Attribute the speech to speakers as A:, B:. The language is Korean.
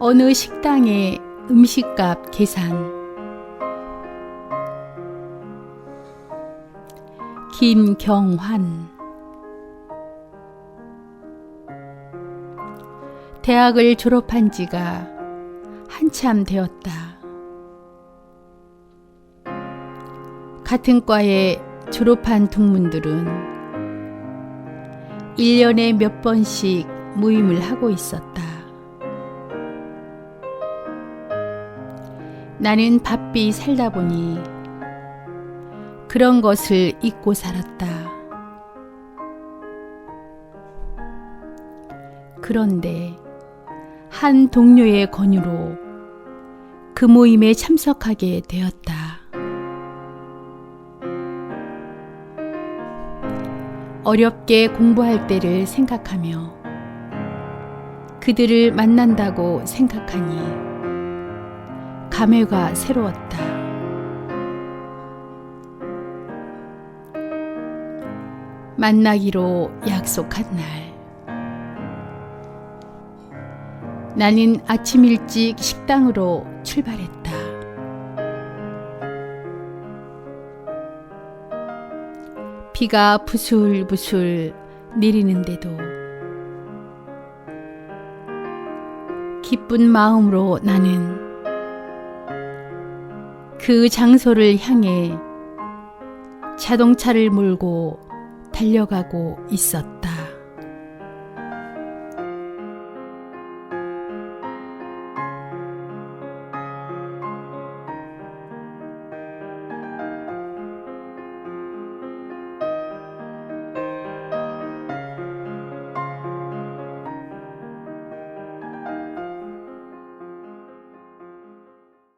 A: 어느 식당의 음식값 계산. 김경환. 대학을 졸업한 지가 한참 되었다. 같은 과에 졸업한 동문들은 1년에 몇 번씩 모임을 하고 있었다. 나는 바삐 살다 보니 그런 것을 잊고 살았다. 그런데 한 동료의 권유로 그 모임에 참석하게 되었다. 어렵게 공부할 때를 생각하며 그들을 만난다고 생각하니 감회가 새로웠다. 만나기로 약속한 날. 나는 아침 일찍 식당으로 출발했다. 비가 부슬부슬 내리는데도 기쁜 마음으로 나는 그 장소를 향해 자동차를 몰고 달려가고 있었다.